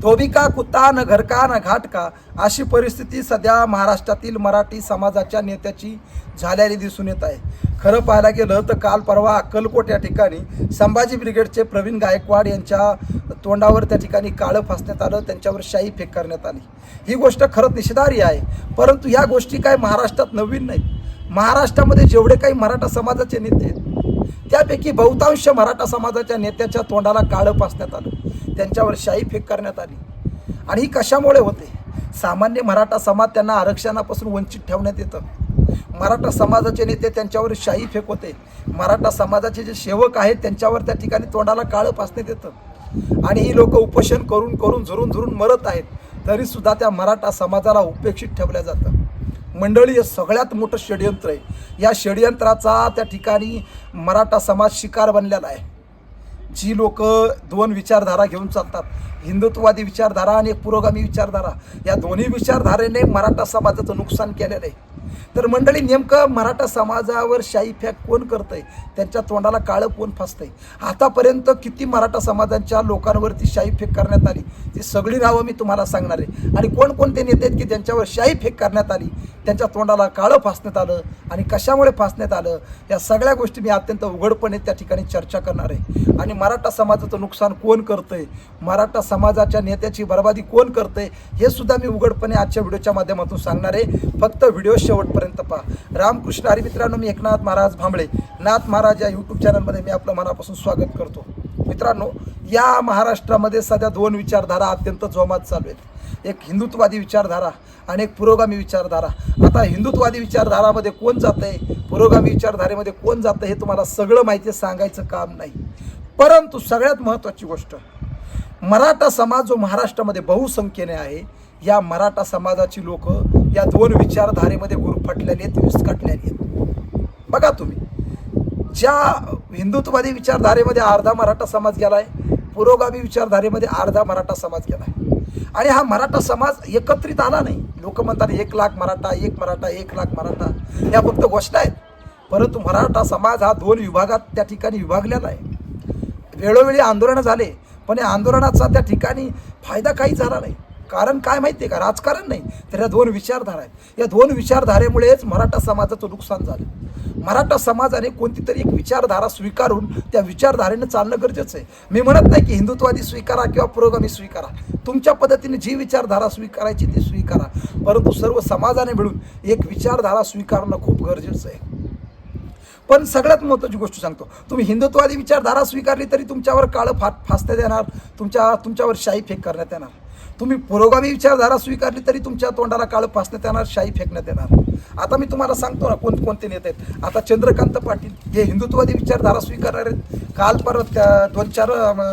धोबिका कुत्ता न घरका न घाटका अशी परिस्थिती सध्या महाराष्ट्रातील मराठी समाजाच्या नेत्याची झालेली दिसून येत आहे. खरं पाहायला गेलं तर काल परवा अक्कलकोट या ठिकाणी संभाजी ब्रिगेडचे प्रवीण गायकवाड यांच्या तोंडावर त्या ठिकाणी काळं फासण्यात आलं त्यांच्यावर शाई फेक करण्यात आली. ही गोष्ट खरंच निषेधार्ह आहे. परंतु ह्या गोष्टी काय महाराष्ट्रात नवीन नाहीत. महाराष्ट्रामध्ये जेवढे काही मराठा समाजाचे नेते आहेत त्यापैकी बहुतांश मराठा समाजाच्या नेत्याच्या तोंडाला काळं फासण्यात आलं. त्यांच्यावर शाही फेक करण्यात आली. आणि ही कशामुळे होते? सामान्य मराठा समाज त्यांना आरक्षणापासून वंचित ठेवण्यात येतं. मराठा समाजाचे नेते त्यांच्यावर शाही फेक होते. मराठा समाजाचे जे सेवक आहेत त्यांच्यावर त्या ठिकाणी तोंडाला काळं पासण्यात येतं. आणि ही लोक उपोषण करून करून झुरून झुरून मरत आहेत तरीसुद्धा त्या मराठा समाजाला उपेक्षित ठेवलं जातं. मंडळी हे सगळ्यात मोठं षडयंत्र आहे. या षडयंत्राचा त्या ठिकाणी मराठा समाज शिकार बनलेला आहे. जी लोक दोन विचारधारा घेऊन चालतात हिंदुत्ववादी विचारधारा आणि एक पुरोगामी विचारधारा. या दोन्ही विचारधारेने मराठा समाजाचं नुकसान केलेलं आहे. तर मंडळी नेमकं मराठा समाजावर शाही फॅक कोण करतंय? त्यांच्या तोंडाला काळं कोण फासतंय? आतापर्यंत किती मराठा समाजाच्या लोकांवरती शाही फेक करण्यात आली? ती सगळी नावं मी तुम्हाला सांगणार आहे. आणि कोणकोणते नेते आहेत की त्यांच्यावर शाही फेक करण्यात आली? त्यांच्या तोंडाला काळं फासण्यात आलं आणि कशामुळे फासण्यात आलं या सगळ्या गोष्टी मी अत्यंत उघडपणे त्या ठिकाणी चर्चा करणार आहे. आणि मराठा समाजाचं नुकसान कोण करतंय? मराठा समाजाच्या नेत्याची बर्बादी कोण करतंय? हे सुद्धा मी उघडपणे आजच्या व्हिडिओच्या माध्यमातून सांगणार आहे. फक्त व्हिडिओ शेवटपर्यंत पहा. रामकृष्ण हरी मित्रांनो मी एकनाथ महाराज भांबळे. नाथ महाराज या यूट्यूब चॅनलमध्ये मी आपलं मनापासून स्वागत करतो. मित्रांनो या महाराष्ट्रामध्ये सध्या दोन विचारधारा अत्यंत जोमात चालू आहेत. एक हिंदुत्ववादी विचारधारा आणि एक पुरोगामी विचारधारा. आता हिंदुत्ववादी विचारधारामध्ये कोण जात आहे पुरोगामी विचारधारेमध्ये कोण जातं हे तुम्हाला सगळं माहिती आहे, सांगायचं काम नाही. परंतु सगळ्यात महत्त्वाची गोष्ट मराठा समाज जो महाराष्ट्रामध्ये बहुसंख्येने आहे या मराठा समाजाची लोक या दोन विचारधारेमध्ये गुरफटलेली आहेत विस्कटलेली आहेत. बघा तुम्ही ज्या हिंदुत्ववादी विचारधारेमध्ये अर्धा मराठा समाज गेला आहे पुरोगामी विचारधारेमध्ये अर्धा मराठा समाज गेला आहे आणि हा मराठा समाज एकत्रित आला नाही. लोक म्हणतात एक लाख मराठा एक मराठा एक लाख मराठा. या फक्त गोष्ट आहेत. परंतु मराठा समाज हा दोन विभागात त्या ठिकाणी विभागलेला आहे. वेळोवेळी आंदोलनं झाले पण या आंदोलनाचा त्या ठिकाणी फायदा काही झाला नाही. कारण काय माहिती आहे का? राजकारण नाही. तर या दोन विचारधारा आहेत. या दोन विचारधारेमुळेच मराठा समाजाचं नुकसान झालं. मराठा समाजाने कोणती तरी एक विचारधारा स्वीकारून त्या विचारधारेनं चालणं गरजेचं आहे. मी म्हणत नाही की हिंदुत्वादी स्वीकारा किंवा पुरोगामी स्वीकारा. तुमच्या पद्धतीने जी विचारधारा स्वीकारायची ती स्वीकारा. परंतु सर्व समाजाने मिळून एक विचारधारा स्वीकारणं खूप गरजेचं आहे. पण सगळ्यात महत्त्वाची गोष्ट सांगतो. तुम्ही हिंदुत्वादी विचारधारा स्वीकारली तरी तुमच्यावर काळं फा फासण्यात येणार. तुमच्या तुमच्यावर शाही फेक करण्यात येणार. तुम्ही पुरोगामी विचारधारा स्वीकारली तरी तुमच्या तोंडाला काळं फासण्यात येणार शाही फेकण्यात येणार. आता मी तुम्हाला सांगतो ना कोण कोणते नेते आहेत. आता चंद्रकांत पाटील हे हिंदुत्ववादी विचारधारा स्वीकारणार आहेत काल परत त्या दोन चार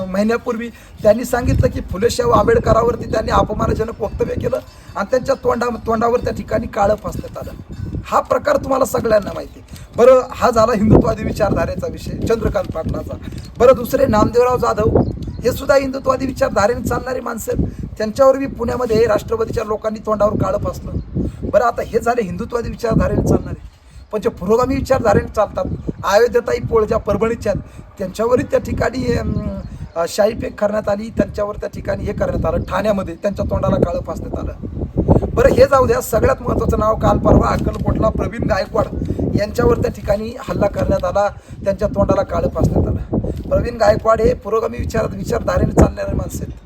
महिन्यापूर्वी त्यांनी सांगितलं की फुलेशाह आंबेडकरावरती त्यांनी अपमानजनक वक्तव्य केलं आणि त्यांच्या तोंडा तोंडावर त्या ठिकाणी काळं फासण्यात आलं. हा प्रकार तुम्हाला सगळ्यांना माहिती बरं हा झाला हिंदुत्ववादी विचारधारेचा विषय चंद्रकांत पाटलाचा. बरं दुसरे नामदेवराव जाधव हे सुद्धा हिंदुत्वादी विचारधारेने चालणारी माणसं आहेत. त्यांच्यावर बी पुण्यामध्ये राष्ट्रवादीच्या लोकांनी तोंडावर काळं फासलं. बरं आता हे झाले हिंदुत्वादी विचारधारेने चालणारे. पण जे पुरोगामी विचारधारेने चालतात अयोध्यताई पोळ ज्या परभणीच्या आहेत त्यांच्यावरही त्या ठिकाणी शाही फेक करण्यात आली त्यांच्यावर त्या ठिकाणी हे करण्यात आलं ठाण्यामध्ये त्यांच्या तोंडाला काळं फासण्यात आलं. बरं हे जाऊ द्या सगळ्यात महत्त्वाचं नाव काल परवा अक्कलकोटला प्रवीण गायकवाड यांच्यावर त्या ठिकाणी हल्ला करण्यात आला त्यांच्या तोंडाला काळं फासण्यात आलं. प्रवीण गायकवाड हे पुरोगामी विचारात विचारधारेने चालणारे माणसं आहेत.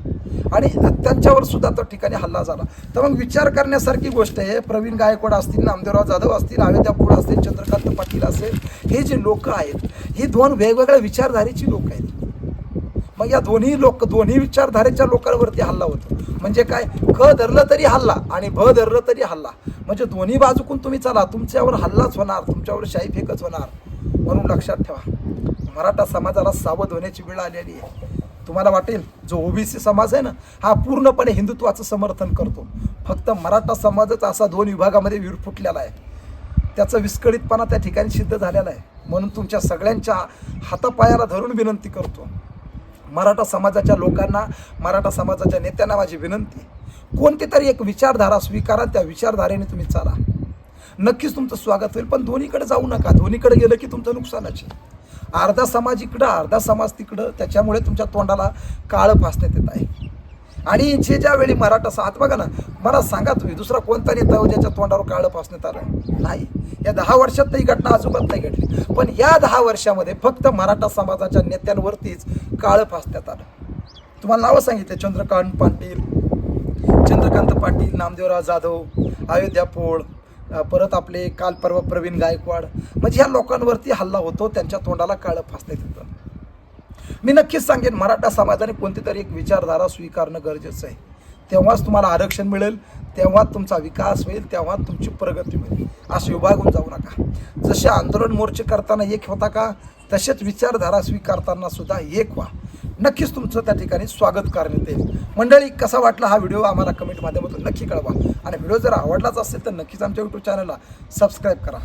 आणि त्यांच्यावर सुद्धा त्या ठिकाणी हल्ला झाला. तर मग विचार करण्यासारखी गोष्ट आहे प्रवीण गायकवाड असतील नामदेवराव जाधव असतील अयोध्या पुढ असतील चंद्रकांत पाटील असेल हे जे लोक आहेत ही दोन वेगवेगळ्या विचारधारेची लोक आहेत. मग या दोन्ही लोक दोन्ही विचारधारेच्या लोकांवरती हल्ला होतो. म्हणजे काय? क धरलं तरी हल्ला आणि भ धरलं तरी हल्ला. म्हणजे दोन्ही बाजूकून तुम्ही चला तुमच्यावर हल्लाच होणार तुमच्यावर शाही फेकच होणार म्हणून लक्षात ठेवा. मराठा समाजाला सावध होण्याची वेळ आलेली आहे. तुम्हाला वाटेल जो ओबीसी समाज आहे ना हा पूर्णपणे हिंदुत्वाचं समर्थन करतो. फक्त मराठा समाजच असा दोन विभागामध्ये विरफुटलेला आहे. त्याचा विस्कळीतपणा त्या ठिकाणी सिद्ध झालेला आहे. म्हणून तुमच्या सगळ्यांच्या हातापायाला धरून विनंती करतो. मराठा समाजाच्या लोकांना मराठा समाजाच्या नेत्यांना माझी विनंती कोणती तरी एक विचारधारा स्वीकारा त्या विचारधारेने तुम्ही चाला. नक्कीच तुमचं स्वागत होईल पण दोन्हीकडे जाऊ नका. दोन्हीकडे गेलं की तुमचं नुकसानाचे अर्धा समाज इकडं अर्धा समाज तिकडं. त्याच्यामुळे तुमच्या तोंडाला काळं फासण्यात येत आहे. आणि जे ज्यावेळी मराठा साथ बघा ना मला सांगा तुम्ही दुसरा कोणता नेता हो ज्याच्या तोंडावर काळं फासण्यात आलं? नाही. या दहा वर्षात ही घटना अजिबात नाही घडली. पण या दहा वर्षामध्ये फक्त मराठा समाजाच्या नेत्यांवरतीच काळं फासण्यात आलं. तुम्हाला नावं सांगितलं चंद्रकांत पाटील. चंद्रकांत पाटील नामदेवराव जाधव अयोध्या पोळ. परत आपले काल परवा प्रवीण गायकवाड म्हणजे ह्या लोकांवरती हल्ला होतो त्यांच्या तोंडाला काळं फासण्यात येतं मी नक्कीच सांगेन मराठा समाजाने कोणती तरी एक विचारधारा स्वीकारणं गरजेचं आहे. तेव्हाच तुम्हाला आरक्षण मिळेल तेव्हा तुमचा विकास होईल तेव्हा तुमची प्रगती होईल. असं विभागून जाऊ नका. जसे आंदोलन मोर्चे करताना एक होता का तसेच विचारधारा स्वीकारताना सुद्धा एक व्हा. नक्कीच तुमचं त्या ठिकाणी स्वागत करण्यात येईल. मंडळी कसा वाटला हा व्हिडिओ? आम्हाला कमेंट माध्यमातून नक्की कळवा. आणि व्हिडिओ जर आवडलाच असेल तर नक्कीच आमच्या यूट्यूब चॅनलला सबस्क्राईब करा.